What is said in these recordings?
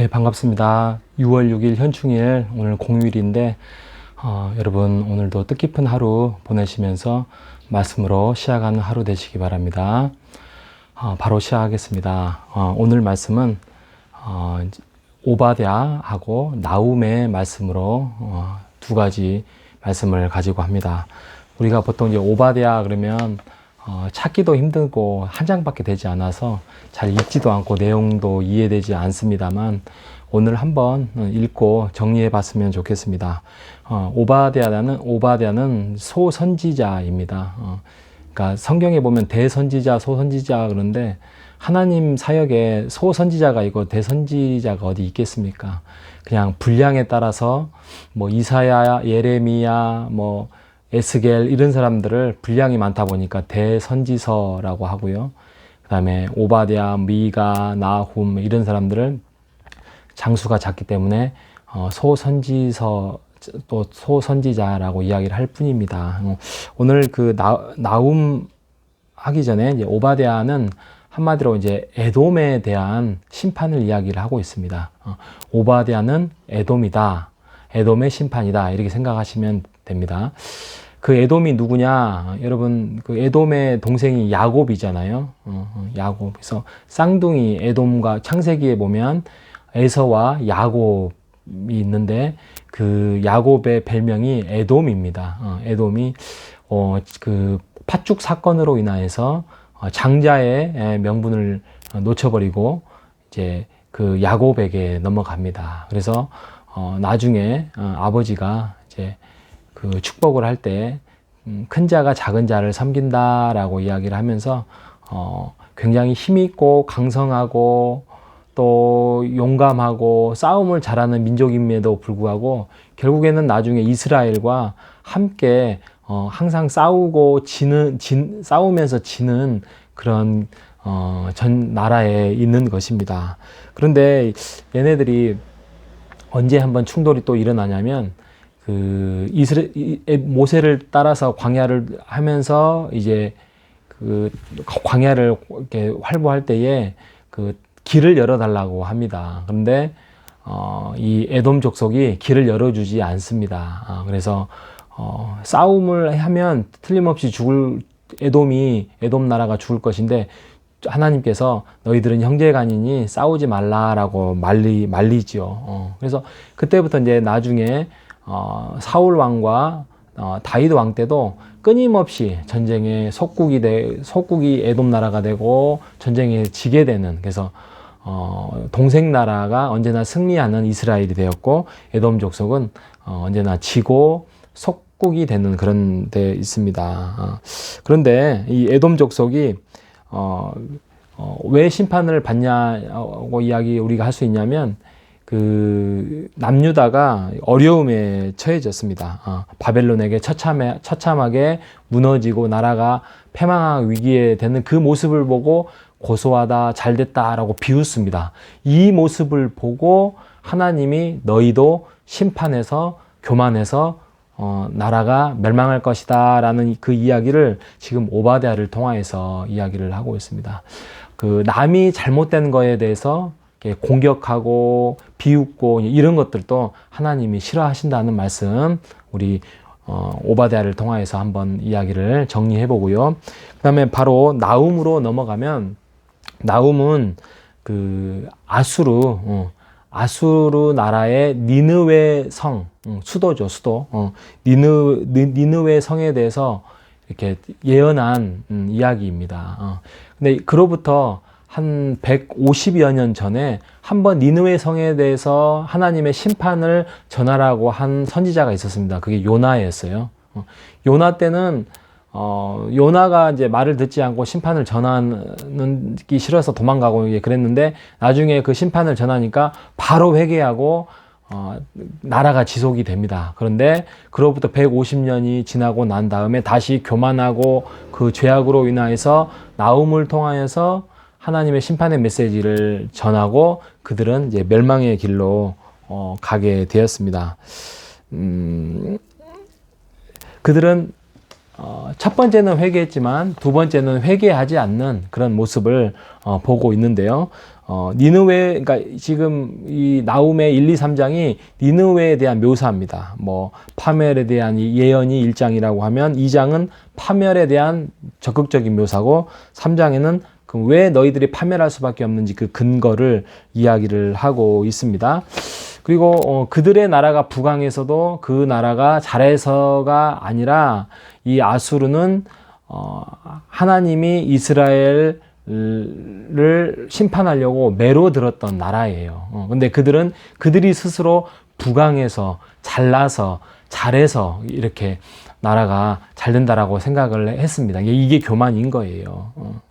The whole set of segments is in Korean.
네, 반갑습니다. 6월 6일 현충일 오늘 공휴일인데 어, 여러분 오늘도 뜻깊은 하루 보내시면서 말씀으로 시작하는 하루 되시기 바랍니다. 어, 바로 시작하겠습니다. 어, 오늘 말씀은 어, 오바댜하고 나움의 말씀으로 어, 두 가지 말씀을 가지고 합니다. 우리가 보통 이제 오바댜 그러면 어, 찾기도 힘들고 한 장밖에 되지 않아서 잘 읽지도 않고 내용도 이해되지 않습니다만 오늘 한번 읽고 정리해 봤으면 좋겠습니다. 어, 오바댜는 오바댜는 소선지자입니다. 어, 그러니까 성경에 보면 대선지자, 소선지자 그런데 하나님 사역에 소선지자가 있고 대선지자가 어디 있겠습니까? 그냥 분량에 따라서 뭐 이사야, 예레미야, 뭐 에스겔 이런 사람들을 분량이 많다 보니까 대선지서라고 하고요. 그다음에 오바댜, 미가, 나훔 이런 사람들은 장수가 작기 때문에 어, 소선지서 또 소선지자라고 이야기를 할 뿐입니다. 어, 오늘 그 나, 나움 하기 전에 이제 오바댜는 한마디로 이제 에돔에 대한 심판을 이야기를 하고 있습니다. 어, 오바댜는 에돔이다. 에돔의 심판이다. 이렇게 생각하시면 됩니다. 그 에돔이 누구냐? 여러분, 그 에돔의 동생이 야곱이잖아요. 어, 야곱. 그래서 쌍둥이 에돔과 창세기에 보면 에서와 야곱이 있는데 그 야곱의 별명이 에돔입니다. 어, 에돔이 어, 그 팥죽 사건으로 인하여서 장자의 명분을 놓쳐버리고 이제 그 야곱에게 넘어갑니다. 그래서 어, 나중에 어, 아버지가 이제 그 축복을 할 때큰 음, 자가 작은 자를 섬긴다라고 이야기를 하면서 어, 굉장히 힘있고 강성하고 또 용감하고 싸움을 잘하는 민족임에도 불구하고 결국에는 나중에 이스라엘과 함께 어, 항상 싸우고 지는 진, 싸우면서 지는 그런 어, 전 나라에 있는 것입니다. 그런데 얘네들이 언제 한번 충돌이 또 일어나냐면 그 이스라 모세를 따라서 광야를 하면서 이제 그 광야를 이렇게 활보할 때에 그 길을 열어달라고 합니다. 그런데 어, 이 에돔 족속이 길을 열어주지 않습니다. 아, 그래서 어, 싸움을 하면 틀림없이 죽을 에돔이 에돔 나라가 죽을 것인데 하나님께서 너희들은 형제간이니 싸우지 말라라고 말리 말리지요. 어, 그래서 그때부터 이제 나중에 어, 사울 왕과 어, 다윗 왕 때도 끊임없이 전쟁에 속국이 되, 속국이 에돔 나라가 되고 전쟁에 지게 되는 그래서 어, 동생 나라가 언제나 승리하는 이스라엘이 되었고 에돔 족속은 어, 언제나 지고 속국이 되는 그런 데 있습니다. 어, 그런데 이 에돔 족속이 어, 어, 왜 심판을 받냐고 이야기 우리가 할 수 있냐면 그 남유다가 어려움에 처해졌습니다. 어, 바벨론에게 처참해, 처참하게 무너지고 나라가 패망한 위기에 되는 그 모습을 보고 고소하다, 잘됐다라고 비웃습니다. 이 모습을 보고 하나님이 너희도 심판해서 교만해서 어, 나라가 멸망할 것이다 라는 그 이야기를 지금 오바데아를 통하여서 이야기를 하고 있습니다. 그 남이 잘못된 거에 대해서 공격하고 비웃고 이런 것들도 하나님이 싫어하신다는 말씀 우리 어, 오바데아를 통하여서 한번 이야기를 정리해 보고요. 그다음에 바로 나움으로 넘어가면 나움은 그 아수르 어, 아수르 나라의 니느웨 성 음, 수도죠 수도 어, 니느 니느웨 성에 대해서 이렇게 예언한 음, 이야기입니다. 어. 근데 그로부터 한 150여 년 전에 한번 니느웨 성에 대해서 하나님의 심판을 전하라고 한 선지자가 있었습니다. 그게 요나였어요. 어, 요나 때는 어, 요나가 이제 말을 듣지 않고 심판을 전하기 싫어서 도망가고 그랬는데 나중에 그 심판을 전하니까 바로 회개하고 어, 나라가 지속이 됩니다. 그런데 그로부터 150년이 지나고 난 다음에 다시 교만하고 그 죄악으로 인하여서 나움을 통하여서 하나님의 심판의 메시지를 전하고 그들은 이제 멸망의 길로 어, 가게 되었습니다. 음, 그들은 어, 첫 번째는 회개했지만 두 번째는 회개하지 않는 그런 모습을 어, 보고 있는데요. 어, 니느웨, 그러니까 지금 이 나움의 1, 2, 3장이 니느웨에 대한 묘사입니다. 뭐 파멸에 대한 이 예언이 1장이라고 하면 2장은 파멸에 대한 적극적인 묘사고 3장에는 그왜 너희들이 파멸할 수밖에 없는지 그 근거를 이야기를 하고 있습니다. 그리고 어, 그들의 나라가 부강해서도 그 나라가 잘해서가 아니라 이 아수르는 어, 하나님이 이스라엘을 심판하려고 매로 들었던 나라예요. 어, 근데 그들은 그들이 스스로 부강해서 잘나서 잘해서 이렇게 나라가 잘 된다라고 생각을 했습니다. 이게 교만인 거예요. 어.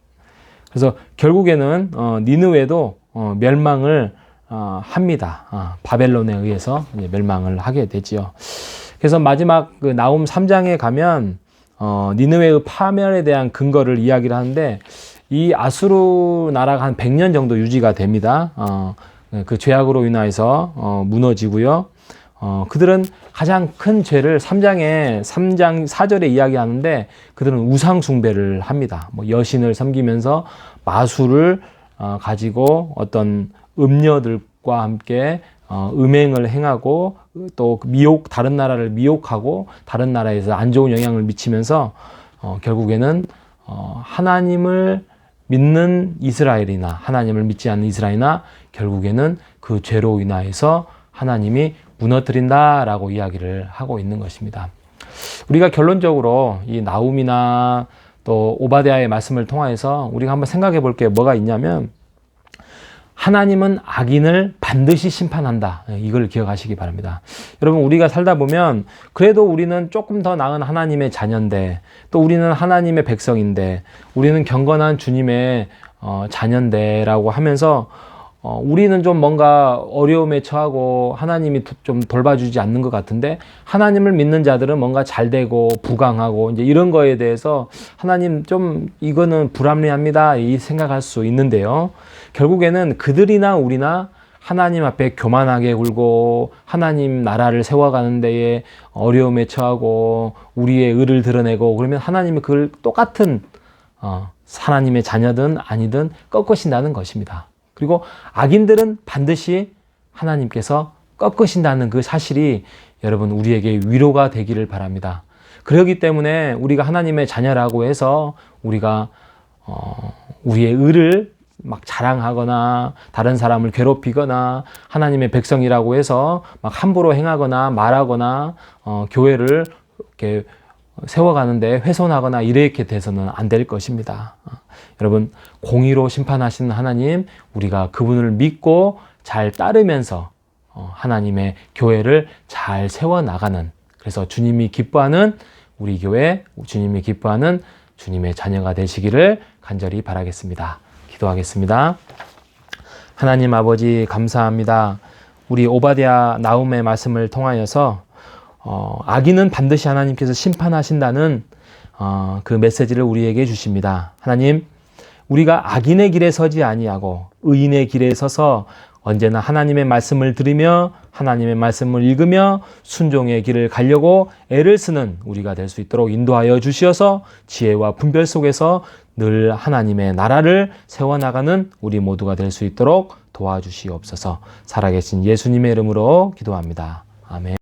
그래서 결국에는 어, 니느웨도 어, 멸망을 어, 합니다. 아, 바벨론에 의해서 멸망을 하게 되지요. 그래서 마지막 그 나움 3장에 가면 어, 니느웨의 파멸에 대한 근거를 이야기를 하는데 이 아수르 나라가 한 100년 정도 유지가 됩니다. 어, 그 죄악으로 인하여서 어, 무너지고요. 어, 그들은 가장 큰 죄를 3장에 3장 4절에 이야기하는데 그들은 우상 숭배를 합니다. 뭐 여신을 섬기면서 마술을 어, 가지고 어떤 음녀들과 함께 어, 음행을 행하고 또 미혹 다른 나라를 미혹하고 다른 나라에서 안 좋은 영향을 미치면서 어, 결국에는 어, 하나님을 믿는 이스라엘이나 하나님을 믿지 않는 이스라엘이나 결국에는 그 죄로 인하여서 하나님이 무너뜨린다라고 이야기를 하고 있는 것입니다. 우리가 결론적으로 이 나움이나 또 오바데아의 말씀을 통하여서 우리가 한번 생각해 볼 게 뭐가 있냐면 하나님은 악인을 반드시 심판한다. 이걸 기억하시기 바랍니다. 여러분, 우리가 살다 보면 그래도 우리는 조금 더 나은 하나님의 자녀인데 또 우리는 하나님의 백성인데 우리는 경건한 주님의 어, 자녀인데라고 하면서 어, 우리는 좀 뭔가 어려움에 처하고 하나님이 좀 돌봐주지 않는 것 같은데 하나님을 믿는 자들은 뭔가 잘 되고 부강하고 이제 이런 거에 대해서 하나님 좀 이거는 불합리합니다. 이 생각할 수 있는데요. 결국에는 그들이나 우리나 하나님 앞에 교만하게 굴고 하나님 나라를 세워가는 데에 어려움에 처하고 우리의 의를 드러내고 그러면 하나님이 그걸 똑같은 어, 하나님의 자녀든 아니든 꺾으신다는 것입니다. 그리고 악인들은 반드시 하나님께서 꺾으신다는 그 사실이 여러분 우리에게 위로가 되기를 바랍니다. 그렇기 때문에 우리가 하나님의 자녀라고 해서 우리가 어, 우리의 의를 막 자랑하거나 다른 사람을 괴롭히거나 하나님의 백성이라고 해서 막 함부로 행하거나 말하거나 어, 교회를 이렇게 세워가는데 훼손하거나 이렇게 돼서는 안 될 것입니다. 어, 여러분 공의로 심판하시는 하나님 우리가 그분을 믿고 잘 따르면서 어, 하나님의 교회를 잘 세워 나가는 그래서 주님이 기뻐하는 우리 교회 주님이 기뻐하는 주님의 자녀가 되시기를 간절히 바라겠습니다. 기도하겠습니다. 하나님 아버지 감사합니다. 우리 오바디아 나움의 말씀을 통하여서 어, 악인은 반드시 하나님께서 심판하신다는 어, 그 메시지를 우리에게 주십니다. 하나님, 우리가 악인의 길에 서지 아니하고 의인의 길에 서서 언제나 하나님의 말씀을 들으며 하나님의 말씀을 읽으며 순종의 길을 가려고 애를 쓰는 우리가 될 수 있도록 인도하여 주시어서 지혜와 분별 속에서 늘 하나님의 나라를 세워나가는 우리 모두가 될 수 있도록 도와주시옵소서 살아계신 예수님의 이름으로 기도합니다. 아멘.